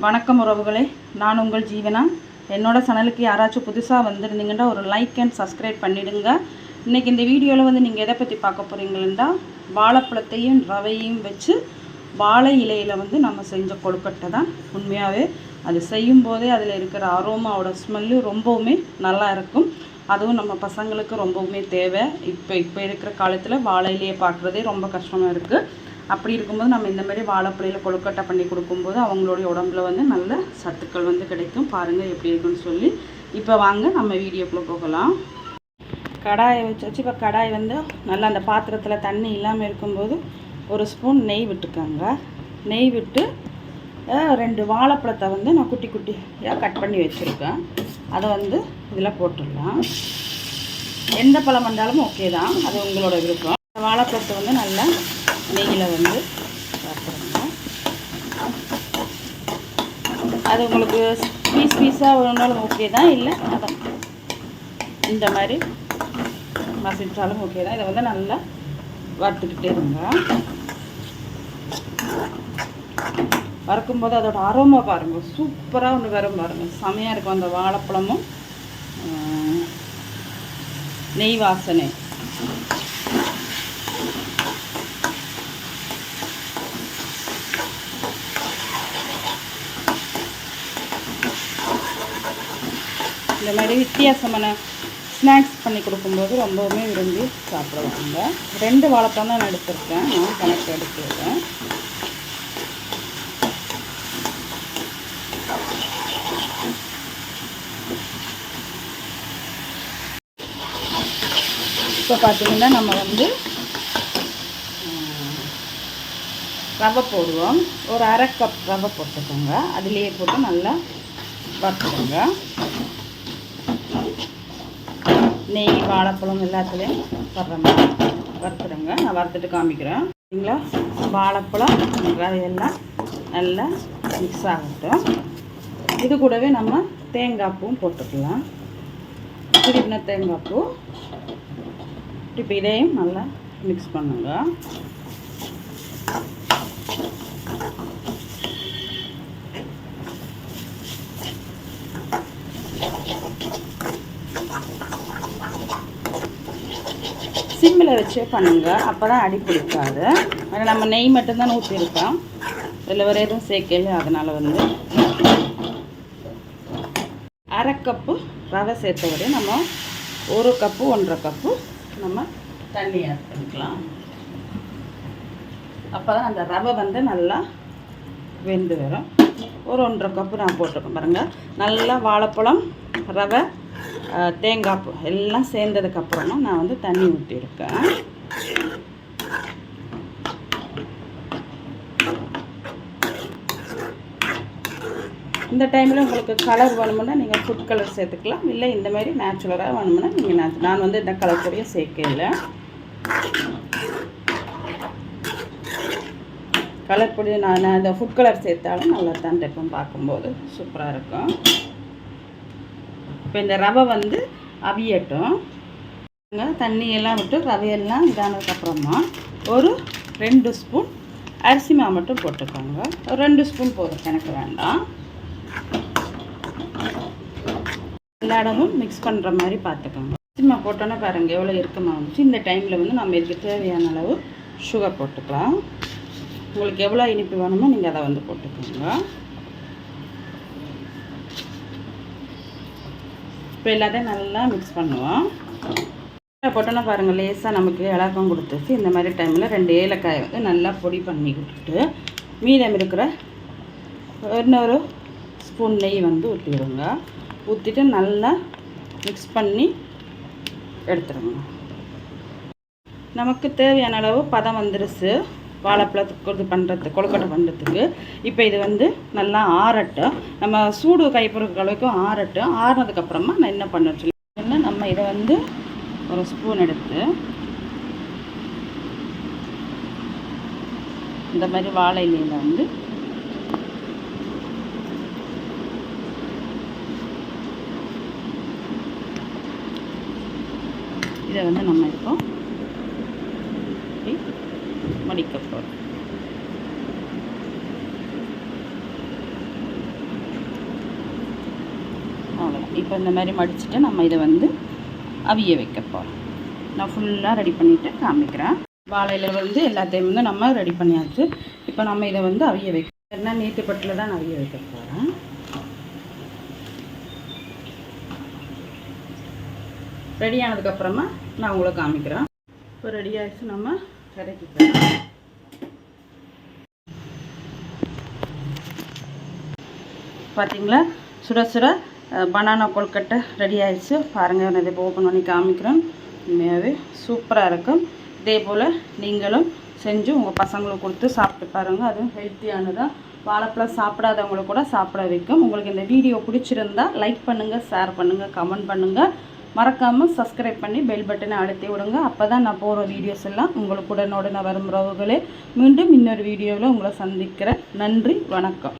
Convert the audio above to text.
வணக்கம் உறவுகளே. நான் உங்கள் ஜீவனா. என்னோட சேனலுக்கு யாராச்சும் புதுசாக வந்திருந்தீங்கன்னா ஒரு லைக் அண்ட் சப்ஸ்கிரைப் பண்ணிவிடுங்க இன்றைக்கி இந்த வீடியோவில் வந்து நீங்கள் எதை பற்றி பார்க்க போகிறீங்கன்னா வாழைப்பழத்தையும் ரவையும் வச்சு வாழை இலையில் வந்து நம்ம செஞ்ச கொழுக்கட்டை தான். உண்மையாகவே அது செய்யும் போதே அதில் இருக்கிற அரோமாவோட ஸ்மெல்லு ரொம்பவுமே நல்லா இருக்கும். அதுவும் நம்ம பசங்களுக்கு ரொம்பவுமே தேவை. இப்போ இப்போ இருக்கிற காலத்தில் வாழை இலையை பார்க்குறதே ரொம்ப கஷ்டமாக இருக்குது அப்படி இருக்கும்போது நம்ம இந்த மாதிரி வாழைப்பழையில் கொழுக்கட்டை பண்ணி கொடுக்கும்போது அவங்களுடைய உடம்புல வந்து நல்ல சத்துக்கள் வந்து கிடைக்கும். பாருங்கள் எப்படி இருக்குன்னு சொல்லி. இப்போ வாங்க நம்ம வீடியோக்குள்ளே போகலாம். கடாயை வச்சு வச்சு இப்போ கடாய் வந்து நல்லா அந்த பாத்திரத்தில் தண்ணி இல்லாமல் இருக்கும்போது ஒரு ஸ்பூன் நெய் விட்டுக்கோங்க. நெய் விட்டு ரெண்டு வாழைப்பழத்தை வந்து நான் குட்டி குட்டியாக கட் பண்ணி வச்சுருக்கேன். அதை வந்து இதில் போட்டுடலாம். எந்த பழம் வந்தாலும் ஓகே தான். அது உங்களோட விருப்பம். வாழைப்பழத்தை வந்து நல்லா நெய்யில் வந்து வறுத்துருங்க அது உங்களுக்கு பீஸ் பீஸாக வேணாலும் ஓகே தான் இல்லை அதான். இந்த மாதிரி மசிச்சாலும் ஓகே தான். இதை வந்து நல்லா வறுத்துக்கிட்டே இருங்க. வறுக்கும்போது அதோட அரோமா பாருங்கள் சூப்பராக ஒன்று வரும் பாருங்கள் செமையாக இருக்கும் அந்த வாழைப்பழமும். நெய் வாசனை. இந்த மாதிரி வித்தியாசமான ஸ்நாக்ஸ் பண்ணி கொடுக்கும்போது ரொம்பவுமே விரும்பி சாப்பிடுவாங்க. ரெண்டு வாழைப்பழம் தான் நான் எடுத்திருக்கேன். நான் கணக்கு எடுத்துருக்கேன் இப்போ பார்த்தீங்கன்னா நம்ம வந்து ரவை போடுவோம். ஒரு அரை கப் ரவை போட்டுக்கோங்க. அதுலேயே போட்டு நல்லா வறுத்துக்கோங்க. நெய் வாழைப்பழம் எல்லாத்துலேயும் வர்ற மாதிரி வறுத்துடுங்க. நான் வறுத்துட்டு காமிக்கிறேன். சரிங்களா? வாழைப்பழம் ரவையெல்லாம் நல்லா மிக்ஸ் ஆகட்டும். இது கூடவே நம்ம தேங்காய் பூவும் போட்டுக்கலாம். திருப்பின தேங்காய் பூ. இப்போ இதையும் நல்லா மிக்ஸ் பண்ணுங்க. சிம்மில் வச்சே பண்ணுங்கள் அப்போ தான் அடி பிடிக்காது. அதில் நம்ம நெய் மட்டும்தான் ஊற்றிருக்கோம் இதில் வேறு எதுவும் சேர்க்கல. அதனால் வந்து அரை கப்பு ரவை சேர்த்த விட நம்ம ஒரு கப்பு ஒன்றரை கப்பு நம்ம தண்ணி ஆட் பண்ணிக்கலாம். அப்போ தான் அந்த ரவை வந்து நல்லா வெந்து வரும். ஒரு ஒன்றரை கப்பு நான் போட்டிருக்கேன் பாருங்கள் நல்லா வாழைப்பழம் ரவை தேங்காய் பூ. எல்லாம் சேர்ந்ததுக்கப்புறமா நான் வந்து தண்ணி ஊற்றிருக்கேன் இந்த டைமில் உங்களுக்கு கலர் வேணுமுன்னா நீங்கள் ஃபுட் கலர் சேர்த்துக்கலாம். இல்லை இந்த மாதிரி நேச்சுரலாக வேணுமுன்னா நீங்கள் நேச்சு நான் வந்து இந்த கலர் பொடியும் சேர்க்கல. கலர் பொடி நான் நான் இந்த ஃபுட் கலர் சேர்த்தாலும் நல்லா தான் இருக்கும் பார்க்கும்போது. சூப்பராக இருக்கும். இப்போ இந்த ரவை வந்து அவியட்டும். தண்ணியெல்லாம் விட்டு ரவையெல்லாம் இதானதுக்கப்புறமா ஒரு ரெண்டு ஸ்பூன் அரிசி மாவு மட்டும் போட்டுக்கோங்க. ஒரு ரெண்டு ஸ்பூன் போதும் எனக்கு வேண்டாம். எல்லா இடமும் மிக்ஸ் பண்ணுற மாதிரி பார்த்துக்கோங்க. அரிசி மாவு போட்டோன்னா பாருங்கள் எவ்வளோ இருக்குமா வந்துச்சு இந்த டைமில் வந்து நம்ம இதுக்கு தேவையான அளவு சுகர் போட்டுக்கலாம். உங்களுக்கு எவ்வளோ இனிப்பு வேணுமோ நீங்கள் அதை வந்து போட்டுக்கோங்க. இப்போ எல்லாத்தையும் நல்லா மிக்ஸ் பண்ணுவோம். போட்டோன்னா பாருங்கள் லேசாக நமக்கு இலக்கம் கொடுத்துச்சு. இந்த மாதிரி டைமில் ரெண்டு ஏலக்காயை வந்து நல்லா பொடி பண்ணி விட்டுட்டு மீதம் இருக்கிற இன்னொரு ஸ்பூன் நெய் வந்து ஊற்றிடுங்க ஊற்றிட்டு நல்லா மிக்ஸ் பண்ணி எடுத்துடுங்க நமக்கு தேவையான அளவு பதம் வந்துருச்சு. வாழைப்பழத்துக்கு இது பண்ணுறதுக்கு கொழுக்கட்டை பண்ணுறதுக்கு இப்போ இது வந்து நல்லா ஆறட்டும். நம்ம சூடு கைப்பொருட்கள் வரைக்கும் ஆறட்டும். ஆறினதுக்கப்புறமா நான் என்ன பண்ண சொல்லி என்ன நம்ம இதை வந்து ஒரு ஸ்பூன் எடுத்து இந்த மாதிரி வாழை இலையில் வந்து இதை வந்து நம்ம இப்போ மடிக்க போகிறோம் அவ்வளோதான் இப்போ இந்த மாதிரி மடிச்சுட்டு நம்ம இதை வந்து அவிய வைக்க போகிறோம் நான் ஃபுல்லாக ரெடி பண்ணிவிட்டு காமிக்கிறேன். வாழையில் வந்து எல்லாத்தையும் வந்து நம்ம ரெடி பண்ணியாச்சு. இப்போ நம்ம இதை வந்து அவிய வைக்க என்ன நேற்று பட்டில் தான் நான் அவிய வைக்க போகிறேன் ரெடி ஆனதுக்கப்புறமா நான் உங்களை காமிக்கிறேன். இப்போ ரெடி ஆகிடுச்சு நம்ம இறக்கிக்கலாம் பார்த்தீங்களா சுட சுட பனானா கொல்கட்டை ரெடி ஆயிடுச்சு. பாருங்கள் நான் இதை ஓப்பன் பண்ணி காமிக்கிறேன். உண்மையாகவே சூப்பராக இருக்கும். இதே போல் நீங்களும் செஞ்சு உங்கள் பசங்களுக்கு கொடுத்து சாப்பிட்டு பாருங்கள் அதுவும் ஹெல்த்தியானதாக வாழைப்பழம் சாப்பிடாதவங்களை கூட சாப்பிட வைக்கும். உங்களுக்கு இந்த வீடியோ பிடிச்சிருந்தா லைக் பண்ணுங்கள் ஷேர் பண்ணுங்கள் கமெண்ட் பண்ணுங்கள் மறக்காமல் சப்ஸ்கிரைப் பண்ணி பெல் பட்டனை அழுத்தி விடுங்க. அப்போ தான் நான் போகிற வீடியோஸ் எல்லாம் உங்களுக்கு உடனுடனே வரும். உறவுகளே மீண்டும் இன்னொரு வீடியோவில் உங்களை சந்திக்கிறேன். நன்றி வணக்கம்.